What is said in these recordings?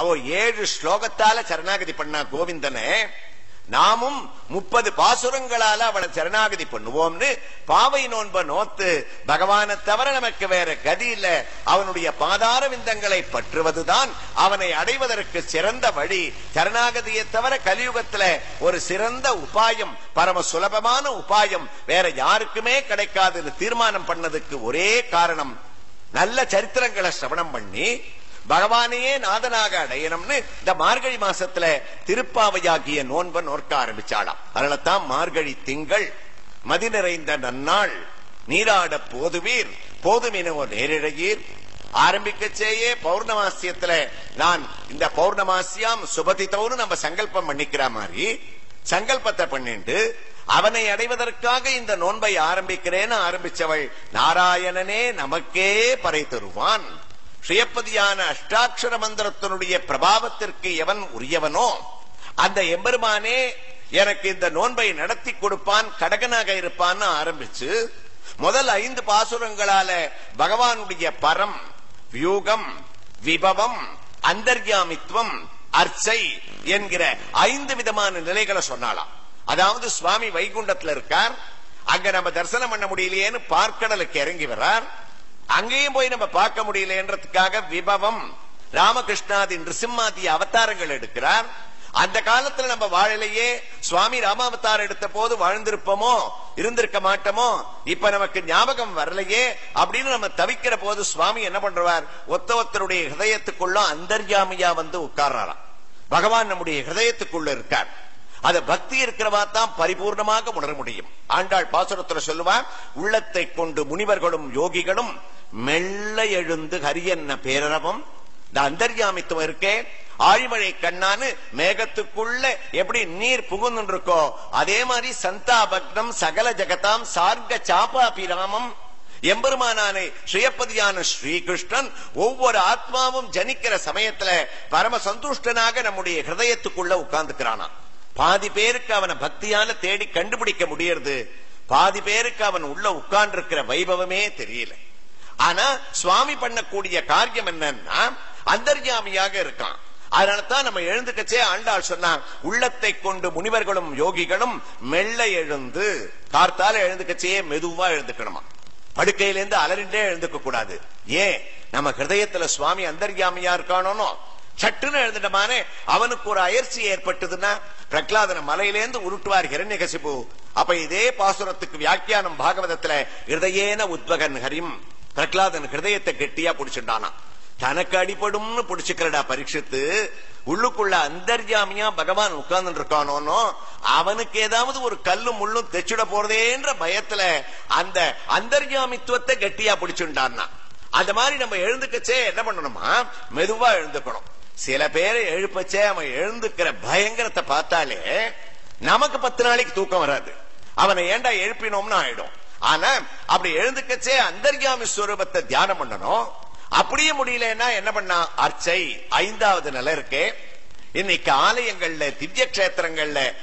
அவ ஏழு ஸ்லோகத்தால சரணாகதி பண்ணா கோவிந்தனை நாமும் முப்பது பாசுரங்களால அவளை சரணாகதி பண்ணுவோம்னு பாவை நோன்ப நோத்து பகவானை தவிர நமக்கு வேற கதி இல்ல அவனுடைய பாதார விந்தங்களை பற்றுவதுதான் அவனை அடைவதற்கு சிறந்த வழி. சரணாகதியை தவிர கலியுகத்துல ஒரு சிறந்த உபாயம் பரம சுலபமான உபாயம் வேற யாருக்குமே கிடைக்காதுன்னு தீர்மானம் பண்ணதுக்கு ஒரே காரணம். நல்ல சரித்திரங்களை சிரவணம் பண்ணி பகவானையே நாதனாக அடையணும்னு இந்த மார்கழி மாசத்துல திருப்பாவையாகிய நோன்பை நோற்க ஆரம்பிச்சாளாம். அதனாலதான் மார்கழி திங்கள் மதி நிறைந்த நன்னாள் நீராட போதுவீர் போதுமினவோ நேரிழையீர். ஆரம்பிக்கச்சேயே பௌர்ணமாசியத்துல நான் இந்த பௌர்ணமாசியாம் சுபதித்தவனு நம்ம சங்கல்பம் பண்ணிக்கிற மாதிரி சங்கல்பத்தை பண்ணிட்டு அவனை அடைவதற்காக இந்த நோன்பை ஆரம்பிக்கிறேன்னு ஆரம்பிச்சவள் நாராயணனே நமக்கே பறை தருவான். ஸ்ரீயப்பதியான அஷ்டாட்சர மந்திரத்தினுடைய பிரபாவத்திற்கு எவன் உரியவனோ அந்த எம்பெருமானே எனக்கு இந்த நோன்பை நடத்தி கொடுப்பான் கடகனாக இருப்பான்னு ஆரம்பிச்சு முதல் ஐந்து பாசுரங்களால பகவானுடைய பரம் வியூகம் விபவம் அந்தர்யாமித்வம் அர்ச்சை என்கிற ஐந்து விதமான நிலைகளை சொன்னாலாம் அதாவது சுவாமி வைகுண்டத்துல இருக்கார் அங்க நம்ம தரிசனம் பண்ண முடியலையேன்னு பார்க்கடலுக்கு இறங்கி வர்றார் அங்கேயும் போய் நம்ம பார்க்க முடியலன்றதுக்காக விபவம். ராமகிருஷ்ணாதி நிருசிம்மாதி அவதாரங்கள் எடுக்கிறார். அந்த காலத்துல நம்ம வாழலையே சுவாமி ராமாவதாரம் எடுத்த போது வாழ்ந்திருப்போமோ இருந்திருக்க மாட்டோமோ இப்ப நமக்கு ஞாபகம் வரலையே அப்படின்னு நம்ம தவிக்கிற போது சுவாமி என்ன பண்றார்? ஒத்த ஒத்தருடைய ஹிருதயத்துக்குள்ள அந்தர்யாமியா வந்து உட்கார்றாராம். பகவான் நம்முடைய ஹிருதயத்துக்குள்ள இருக்கார். அத பக்தி இருக்கிறவா தான் பரிபூர்ணமாக உணர முடியும். ஆண்டாள் பாசுரத்துல சொல்லுவார் உள்ளத்தை கொண்டு முனிவர்களும் யோகிகளும் மெல்ல எழுந்து ஹரியன்ன பேரரவம்? இந்த அந்தர்யாமித்துவம் இருக்கே. ஆழிமழை கண்ணான்னு மேகத்துக்குள்ள எப்படி நீர் புகுந்து இருக்கோ அதே மாதிரி சந்தாபக்னம் சகல ஜெகதாம் சார்க சாபாபிராமம் எம்பெருமானானை ஸ்ரீயப்பதியான ஸ்ரீகிருஷ்ணன் ஒவ்வொரு ஆத்மாவும் ஜனிக்கிற சமயத்துல பரம சந்துஷ்டனாக நம்முடைய ஹிருதயத்துக்குள்ள உட்கார்ந்துக்கிறானா. பாதி பேருக்கு அவனை பக்தியால தேடி கண்டுபிடிக்க முடியறது. பாதி பேருக்கு அவன் உள்ள உட்கார்ந்து இருக்கிற வைபவமே தெரியல. ஆனா சுவாமி பண்ணக்கூடிய காரியம் என்னன்னா அந்தர்யாமியாக இருக்கான். அதனாலதான் நம்ம எழுந்துக்கச்சே ஆண்டாள் சொன்னான் உள்ளத்தை கொண்டு முனிவர்களும் யோகிகளும் மெல்ல எழுந்து கார்த்தால எழுந்துக்கச்சே மெதுவா எழுந்துக்கணுமா? படுக்கையிலேருந்து அலறிண்டே எழுந்துக்க கூடாது. ஏன்? நம்ம ஹிருதயத்துல சுவாமி அந்தர்யாமியா இருக்கானோ சட்டுன்னு எழுந்துட்டமானே அவனுக்கு ஒரு அயற்சி ஏற்பட்டதுன்னா பிரகலாதன மலையிலேருந்து உருட்டுவார் ஹிரண்யகசிபு. அப்ப இதே பாசுரத்துக்கு வியாக்கியானம் பாகவதத்துல ஹிருதயேன உத்வகன் ஹரிம். பிரகலாதன் ஹிருதயத்தை கெட்டியா புடிச்சுட்டானா தனக்கு அடிபடும்னு புடிச்சுக்கிறடா பரீட்சித்து உள்ளுக்குள்ள அந்தர்யாமியா பகவான் உட்கார்ந்து இருக்கானோ அவனுக்கு ஏதாவது ஒரு கல்லும் முள்ளும் தெச்சுட போறதேன்ற பயத்துல அந்த அந்தர்யாமித்துவத்தை கெட்டியா பிடிச்சுட்டான்னா அந்த மாதிரி நம்ம எழுந்துக்கச்சே என்ன பண்ணணுமா? மெதுவா எழுந்துக்கணும். சில பேரை எழுப்பச்சே அவன் எழுந்துக்கிற பயங்கரத்தை பார்த்தாலே நமக்கு பத்து நாளைக்கு தூக்கம் வராது. அவனை ஏண்டா எழுப்பினோம்னு ஆயிடும். ஆனா அப்படி எழுந்துக்கச்சே அந்தர்யாமி ஸ்வரூபத்தை தியானம் பண்ணணும். அப்படியே முடியலன்னா என்ன பண்ணா? அர்ச்சை. ஐந்தாவது நிலை இருக்கே. இன்னைக்கு ஆலயங்கள்ல திவ்ய கஷேத்திரங்கள்ல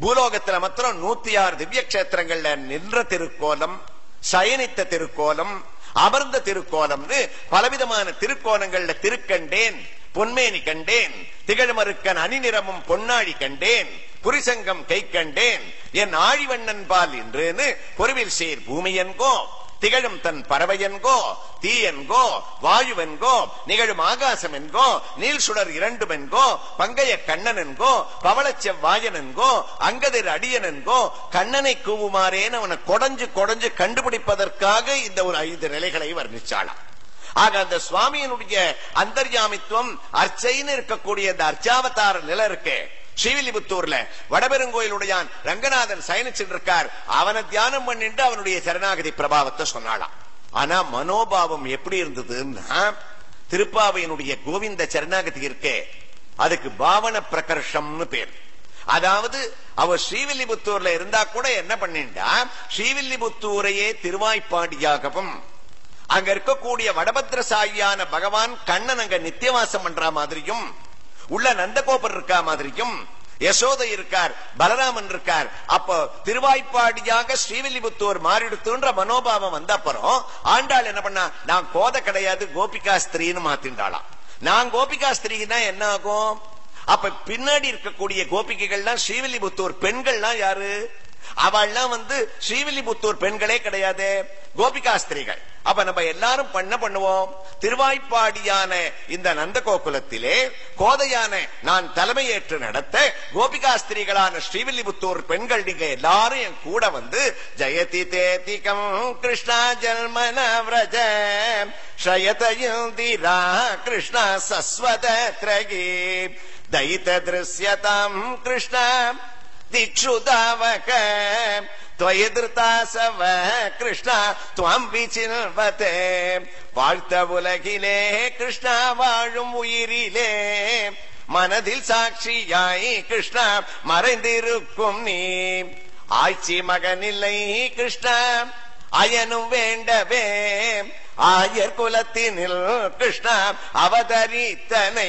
பூலோகத்துல மாத்திரம் நூத்தி ஆறு திவ்ய கஷேத்திரங்கள்ல நின்ற திருக்கோலம் சயனித்த திருக்கோலம் அமர்ந்த திருக்கோலம்னு பலவிதமான திருக்கோணங்கள்ல திருக்கண்டேன் பொன்மேனி கண்டேன் திகழ்மறுக்கன் அணிநிறமும் பொன்னாழி கண்டேன் புரிசங்கம் கை கண்டேன் என் ஆழிவண்ணன் பால் என்றுன்னு பொருவில் சேர் பூமியன்கோ திகழும் தன் பறவையென்கோ தீயென்கோ வாயுவென்கோ நிகழும் ஆகாசம் என்கோ நீல் சுடர் இரண்டும் என்கோ பங்கைய கண்ணன் என்கோ பவளச் என்கோ அங்கதிர் அடியன் என்கோ கண்ணனை கூவுமாறேன்னு அவனை கொடைஞ்சு கொடைஞ்சு கண்டுபிடிப்பதற்காக இந்த ஒரு ஐந்து நிலைகளை வர்ணிச்சாளாம். ஆக அந்த சுவாமியினுடைய அந்தர்யாமித்துவம் அர்ச்சைன்னு இருக்கக்கூடிய அந்த அர்ச்சாவதார நிலை இருக்கே. ஸ்ரீவில்லிபுத்தூர்ல வடபெருங்கோயிலுடையான் ரங்கநாதன் சயனிச்சுட்டு இருக்கார் அவனை தியானம் பண்ணிட்டு அவனுடைய சரணாகதி பிரபாவத்தை சொன்னாளாம். ஆனா மனோபாவம் எப்படி இருந்ததுன்னா திருப்பாவையினுடைய கோவிந்த சரணாகதி இருக்கே அதுக்கு பாவன பிரகர்ஷம்னு பேர். அதாவது அவ ஸ்ரீவில்லிபுத்தூர்ல இருந்தா கூட என்ன பண்ணிண்டா ஸ்ரீவில்லிபுத்தூரையே திருவாய்ப்பாடியாகவும் அங்க இருக்கக்கூடிய வடபத்ரசாயியான பகவான் கண்ணன் அங்க நித்தியவாசம் பண்ற மாதிரியும் உள்ள நந்தகோபர் இருக்கா மாதிரியும் யசோதை இருக்கார் பலராமன் இருக்கார். அப்போ திருவாய்ப்பாடியாக ஸ்ரீவில்லிபுத்தூர் மாறிடுத்துன்ற மனோபாவம் வந்த அப்புறம் ஆண்டாள் என்ன பண்ணா நான் கோத கிடையாது கோபிகா ஸ்திரீன்னு மாத்திண்டாளாம். நான் கோபிகா ஸ்திரீனா என்ன ஆகும்? அப்ப பின்னாடி இருக்கக்கூடிய கோபிகைகள்லாம் ஸ்ரீவில்லிபுத்தூர் பெண்கள்லாம் யாரு? அவள்லாம் வந்து ஸ்ரீவில்லிபுத்தூர் பெண்களே கிடையாது. கோபிகா ஸ்திரீகள். அப்ப நம்ம எல்லாரும் பண்ண பண்ணுவோம். திருவாய்ப்பாடியான இந்த நந்த கோகுலத்திலே கோதையான நான் தலைமையேற்று நடத்த கோபிகா ஸ்திரீகளான ஸ்ரீவில்லிபுத்தூர் பெண்கள் நீங்க எல்லாரும் என் கூட வந்து ஜெயதி தேதிகம் கிருஷ்ணா ஜன்மன விரஜ ஷயதயுந்திரா கிருஷ்ணா சஸ்வத திரகி. தைத திருஷ்யதாம் கிருஷ்ணா திக்ஷுதாவக துவயதிருத்தாசவ கிருஷ்ணா துவம் விசில்வதே வாழ்த்த உலகிலே கிருஷ்ணா வாழும் உயிரிலே. மனதில் சாட்சியாய் கிருஷ்ணா மறைந்திருக்கும் நீ. ஆய்ச்சி மகனில்லை கிருஷ்ணா அயனும் வேண்டவே. ஆயர் குலத்தினில் கிருஷ்ணா அவதரித்தனை.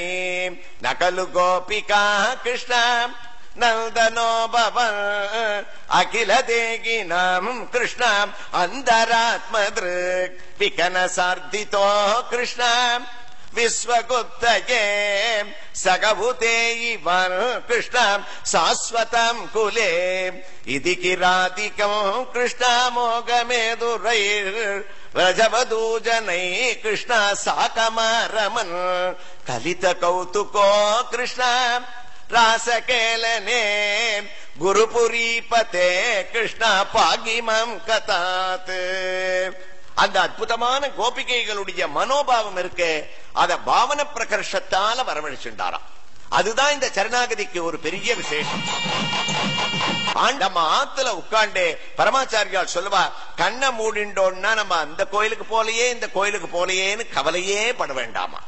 நகலு கோபிகா கிருஷ்ணா नन्दनो भव अखिल देगीनां कृष्णाम् अन्तरात्मदृक् विकनसार्दितो कृष्णाम्। विश्वगुप्तये सगभूते इव कृष्णाम् शाश्वतम् कुले। इति किरातिकम् कृष्णामोगमेदुरैर्व्रजवधूजनैः कृष्णा साकमारमन्। कलितकौतुको कृष्णाम्। கிருஷ்ணா சாகமரமன் கலித கிருஷ்ணா குருபுரீபதே கிருஷ்ணா பாகிமம் கதாத் அந்த அற்புதமான கோபிகைகளுடைய மனோபாவம் இருக்கு. அத பாவன பிரகர்ஷத்தால வரவழைச்சுட்டாராம் அதுதான் இந்த சரணாகதிக்கு ஒரு பெரிய விசேஷம். நம்ம ஆத்துல உட்காண்டே பரமாச்சாரியால் சொல்லுவா கண்ணை மூடிண்டோம்னா நம்ம அந்த கோயிலுக்கு போலையே இந்த கோயிலுக்கு போலையேன்னு கவலையே பட வேண்டாமா.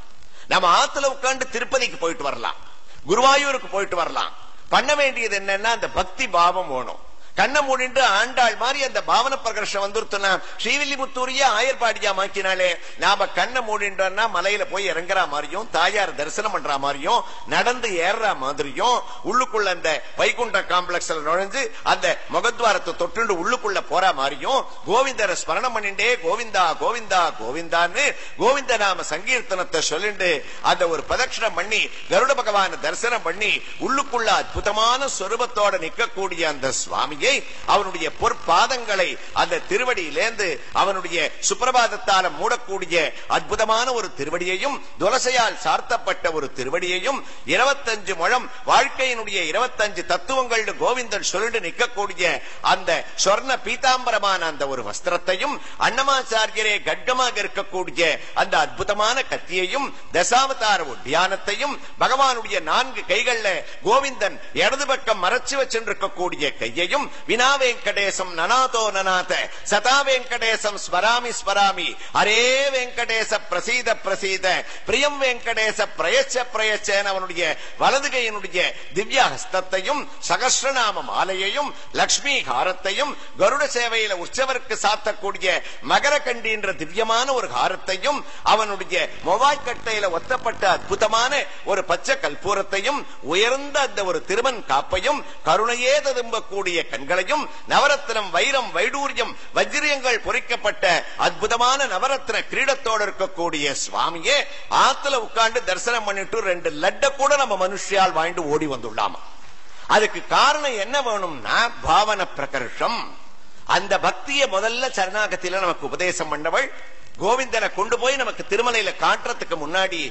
நம்ம ஆத்துல உட்காந்து திருப்பதிக்கு போயிட்டு வரலாம். குருவாயூருக்கு போயிட்டு வரலாம். பண்ண வேண்டியது என்னன்னா அந்த பக்தி பாவம் வேணும் கண்ணை மூடிட்டு ஆண்டாள் மாதிரி அந்த பாவன பிரகர்ஷம் வந்துருத்துனா ஸ்ரீவில்லிபுத்தூரிய ஆயர்பாடியா மாக்கினாலே நாம கண்ணை மூடிட்டோம்னா மலையில போய் இறங்குற மாதிரியும் தாயார் தரிசனம் பண்ற மாதிரியும் நடந்து ஏறுற மாதிரியும் உள்ளுக்குள்ள அந்த வைகுண்ட காம்ப்ளெக்ஸ்ல நுழைஞ்சு அந்த முகத்வாரத்தை தொட்டுண்டு உள்ளுக்குள்ள போற மாதிரியும் கோவிந்தரை ஸ்மரணம் பண்ணிண்டே கோவிந்தா கோவிந்தா கோவிந்தான்னு கோவிந்த நாம சங்கீர்த்தனத்தை சொல்லிண்டு அந்த ஒரு பிரதட்சணம் பண்ணி கருட பகவான தரிசனம் பண்ணி உள்ளுக்குள்ள அற்புதமான சொரூபத்தோட நிற்கக்கூடிய அந்த சுவாமியை அவனுடைய பொற்பாதங்களை அந்த திருவடியிலேந்து அவனுடைய சுப்பிரபாதத்தால மூடக்கூடிய அற்புதமான ஒரு திருவடியையும் துலசையால் சார்த்தப்பட்ட ஒரு திருவடியையும் இருபத்தஞ்சு முழம் வாழ்க்கையினுடைய இருபத்தஞ்சு தத்துவங்கள் கோவிந்தன் சொல்லிட்டு நிற்கக்கூடிய அந்த சொர்ண பீதாம்பரமான அந்த ஒரு வஸ்திரத்தையும் அன்னமாச்சாரியரே கட்கமாக இருக்கக்கூடிய அந்த அற்புதமான கத்தியையும் தசாவதார உத்தியானத்தையும் பகவானுடைய நான்கு கைகள்ல கோவிந்தன் இடது பக்கம் மறைச்சு வச்சிருக்கக்கூடிய கையையும் வினா வெங்கடேசம் நனாதோ நனாத சதா வெங்கடேசம் ஸ்மராமி ஸ்மராமி அரே வெங்கடேச பிரசீத பிரசீத பிரியம் வெங்கடேச பிரயச்ச பிரயச்சேன் அவனுடைய வலதுகையினுடைய திவ்ய ஹஸ்தத்தையும் சகஸ்ரநாம மாலையையும் லக்ஷ்மி ஹாரத்தையும் கருட சேவையில உற்சவருக்கு சாத்தக்கூடிய மகர கண்டின்ற திவ்யமான ஒரு ஹாரத்தையும் அவனுடைய மொவாய்க்கட்டையில ஒத்தப்பட்ட அற்புதமான ஒரு பச்சை கல்பூரத்தையும் உயர்ந்த அந்த ஒரு திருமன் காப்பையும் கருணையே ததும்பக்கூடிய கண் கண்களையும் நவரத்னம் வைரம் வைடூரியம் வஜ்ரியங்கள் பொறிக்கப்பட்ட அற்புதமான நவரத்ன கிரீடத்தோடு இருக்கக்கூடிய சுவாமியே ஆத்துல உட்கார்ந்து தரிசனம் பண்ணிட்டு ரெண்டு லட்ட கூட நம்ம மனுஷியால் வாங்கிட்டு ஓடி வந்துள்ளாமா அதுக்கு காரணம் என்ன வேணும்னா பாவன பிரகர்ஷம். அந்த பக்தியை முதல்ல சரணாகத்தில நமக்கு உபதேசம் பண்ணவள் கோவிந்தனை கொண்டு போய் நமக்கு திருமலையில காட்டுறதுக்கு முன்னாடி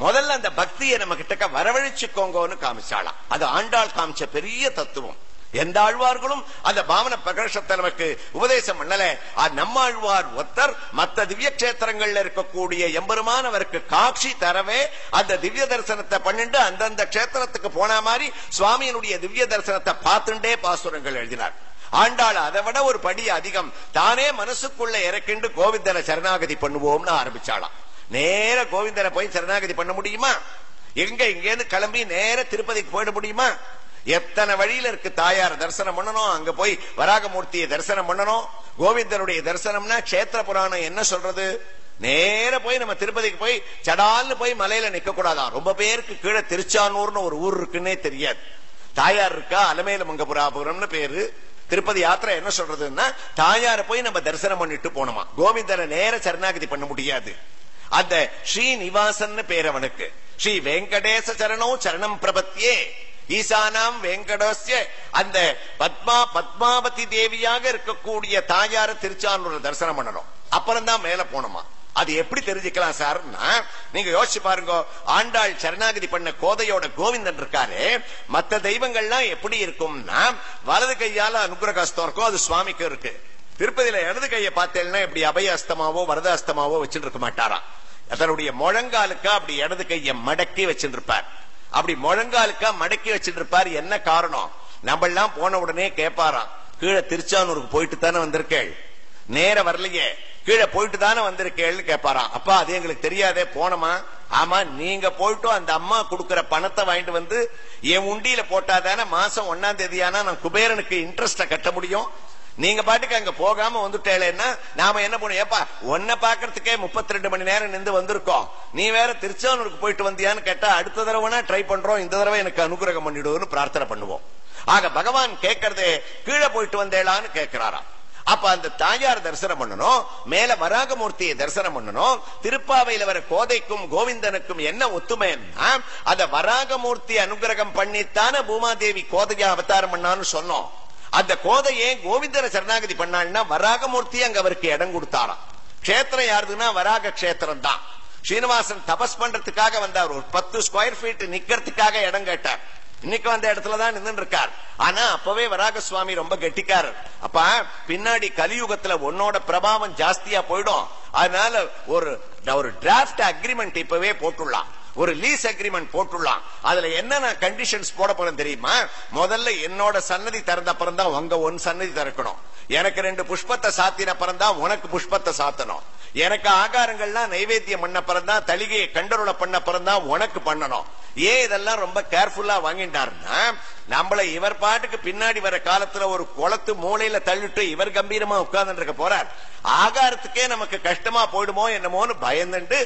முதல்ல அந்த பக்தியை நம்ம கிட்டக்க வரவழைச்சுக்கோங்கன்னு காமிச்சாளாம். அது ஆண்டாள் காமிச்ச பெரிய தத்துவம். எந்த ஆழ்வார்களும் அந்த பாவன பிரகர்ஷத்தை நமக்கு உபதேசம் பண்ணல. நம்மாழ்வார் ஒத்தர் மத்த திவ்ய கஷேத்திரங்கள்ல இருக்கக்கூடிய எம்பெருமானவருக்கு காட்சி தரவே அந்த திவ்ய தரிசனத்தை பண்ணிட்டு அந்தந்த கஷேத்திரத்துக்கு போன மாதிரி சுவாமியினுடைய திவ்ய தரிசனத்தை பார்த்துட்டே பாசுரங்கள் எழுதினார். ஆண்டாள் அதை விட ஒரு படி அதிகம். தானே மனசுக்குள்ள இறக்கிண்டு கோவிந்தனை சரணாகதி பண்ணுவோம்னு ஆரம்பிச்சாளாம். நேர கோவிந்தனை போய் சரணாகதி பண்ண முடியுமா? எங்க இங்கேருந்து கிளம்பி நேர திருப்பதிக்கு போயிட முடியுமா? எத்தனை வழியில இருக்கு தாயார் தரிசனம் பண்ணணும்? அங்க போய் வராகமூர்த்தியை தரிசனம் பண்ணணும். கோவிந்தனுடைய தரிசனம்னா கஷேத்திர புராணம் என்ன சொல்றது? நேர போய் நம்ம திருப்பதிக்கு போய் சடால்னு போய் மலையில நிக்க கூடாதான் ரொம்ப பேருக்கு கீழே திருச்சானூர்னு ஒரு ஊர் இருக்குன்னே தெரியாது. தாயார் இருக்கா? அலமேல மங்கபுராபுரம்னு பேரு. திருப்பதி யாத்திரை என்ன சொல்றதுன்னா தாயார போய் நம்ம தரிசனம் பண்ணிட்டு போனோமா கோவிந்தனை நேர சரணாகதி பண்ண முடியாது. அந்த ஸ்ரீநிவாசன் பேர் அவனுக்கு. ஸ்ரீ வெங்கடேச சரணம் சரணம் பிரபத்தியே. ஈசானாம் வெங்கடோசிய அந்த பத்மா பத்மாவதி தேவியாக இருக்கக்கூடிய தாயார திருச்சானூர் தரிசனம் பண்ணணும். அப்புறம் தான் மேல போனோமா அது எப்படி தெரிஞ்சுக்கலாம் சார்னா நீங்க யோசிச்சு பாருங்க ஆண்டாள் சரணாகதி பண்ண கோதையோட கோவிந்தன் இருக்காரு. மத்த தெய்வங்கள்லாம் எப்படி இருக்கும்னா வலது கையால அனுகிரகஸ்தம் இருக்கும் அது சுவாமிக்கு இருக்கு. திருப்பதியில இடது கையை பார்த்தேன்னா இப்படி அபய அஸ்தமாவோ வரத அஸ்தமாவோ வச்சுட்டு இருக்க மாட்டாராம். தன்னுடைய முழங்காலுக்கா அப்படி இடது கையை மடக்கி வச்சிருப்பார் அப்படி முழங்காலுக்கா மடக்கி வச்சுட்டு இருப்பார் என்ன காரணம்? நம்ம எல்லாம் போன உடனே கேட்பாராம் கீழே திருச்சானூருக்கு போயிட்டு தானே வந்திருக்கேள். நேர வரலையே கீழே போயிட்டு தானே வந்திருக்கேள்னு கேட்பாராம் அப்பா அது எங்களுக்கு தெரியாதே போனோமா? ஆமா நீங்க போயிட்டும் அந்த அம்மா கொடுக்கிற பணத்தை வாங்கிட்டு வந்து என் உண்டியில போட்டாதானே மாசம் ஒன்னாம் தேதியானா நான் குபேரனுக்கு இன்ட்ரெஸ்ட கட்ட முடியும்? நீங்க பாட்டுக்கு அங்க போகாம வந்துட்டேன்னா நாம என்ன பண்ணுவோம்? ஏப்பா உன்னை பாக்குறதுக்கே முப்பத்தி ரெண்டு மணி நேரம் நின்று வந்திருக்கோம். நீ வேற திருச்சானூருக்கு போயிட்டு வந்தியான்னு கேட்டா அடுத்த தடவைனா ட்ரை பண்றோம் இந்த தடவை எனக்கு அனுகிரகம் பண்ணிடுவோம்னு பிரார்த்தனை பண்ணுவோம். ஆக பகவான் கேட்கறதே கீழே போயிட்டு வந்தேளான்னு கேட்கிறாராம் அப்ப அந்த தாயார் தரிசனம் பண்ணணும் மேல வராகமூர்த்தியை தரிசனம் பண்ணணும் திருப்பாவையில வர கோதைக்கும் கோவிந்தனுக்கும் என்ன ஒத்துமைன்னா அத வராகமூர்த்தி அனுகிரகம் பண்ணித்தான பூமாதேவி கோதையா அவதாரம் பண்ணான்னு சொன்னோம். அந்த கோதையே கோவிந்தரை சரணாகதி பண்ணாள்னா வராகமூர்த்தி அங்க அவருக்கு இடம் கொடுத்தாராம். கஷேத்திரம் யாருதுன்னா வராக கஷேத்திரம் தான் ஸ்ரீனிவாசன் தபஸ் பண்றதுக்காக வந்தார். ஒரு பத்து ஸ்கொயர் ஃபீட் நிக்கிறதுக்காக இடம் கேட்டார். இன்னைக்கு அந்த இடத்துல தான் நின்று இருக்கார் ஆனா அப்பவே வராக சுவாமி ரொம்ப கெட்டிக்காரர். அப்ப பின்னாடி கலியுகத்துல உன்னோட பிரபாவம் ஜாஸ்தியா போயிடும். அதனால ஒரு ஒரு டிராப்ட் அக்ரிமெண்ட் இப்பவே போட்டுடலாம் ஒரு லீஸ் அக்ரிமெண்ட் போட்டுடலாம் அதுல என்னென்ன கண்டிஷன்ஸ் போட போறேன் தெரியுமா? முதல்ல என்னோட சன்னதி திறந்த அப்புறம் தான் உங்க ஒன் சன்னதி திறக்கணும். எனக்கு ரெண்டு புஷ்பத்தை சாத்தின அப்புறம் தான் உனக்கு புஷ்பத்தை சாத்தணும். எனக்கு ஆகாரங்கள்லாம் நைவேத்தியம் பண்ண அப்புறம் தான் தலிகையை கண்டருள பண்ண அப்புறம் தான் உனக்கு பண்ணணும். ஏன் இதெல்லாம் ரொம்ப கேர்ஃபுல்லா வாங்கிட்டாருன்னா நம்மள இவர் பாட்டுக்கு பின்னாடி வர காலத்துல ஒரு குளத்து மூலையில தள்ளிட்டு இவர் கம்பீரமா உட்கார்ந்து இருக்க போறார். ஆகாரத்துக்கே நமக்கு கஷ்டமா போயிடுமோ என்னமோன்னு பயந்துட்டு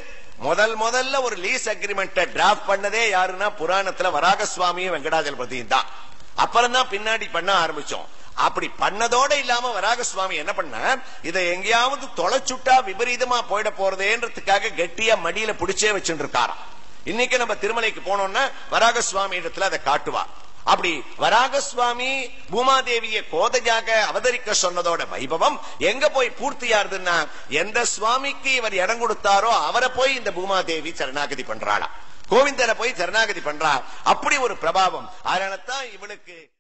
முதல் முதல்ல ஒரு லீஸ் அக்ரிமெண்ட் டிராஃப்ட் பண்ணதே யாருன்னா புராணத்துல வராக சுவாமியும் வெங்கடாஜலபதியும் தான். அப்புறம் தான் பின்னாடி பண்ண ஆரம்பிச்சோம். அப்படி பண்ணதோட இல்லாம வராக சுவாமி என்ன பண்ணார்? இதை எங்கேயாவது தொலைச்சுட்டா விபரீதமா போயிட போறதேன்றதுக்காக கெட்டியா மடியில பிடிச்சே வச்சுட்டு இருக்காராம் இன்னைக்கு நம்ம திருமலைக்கு போனோம்னா வராக சுவாமி இடத்துல அதை காட்டுவா. அப்படி வராக சுவாமி பூமாதேவியை கோதையாக அவதரிக்க சொன்னதோட வைபவம் எங்க போய் பூர்த்தியாருதுன்னா எந்த சுவாமிக்கு இவர் இடம் கொடுத்தாரோ அவரை போய் இந்த பூமாதேவி சரணாகதி பண்றாளா கோவிந்தரை போய் சரணாகதி பண்றா அப்படி ஒரு பிரபாவம். அதனால தான் இவனுக்கு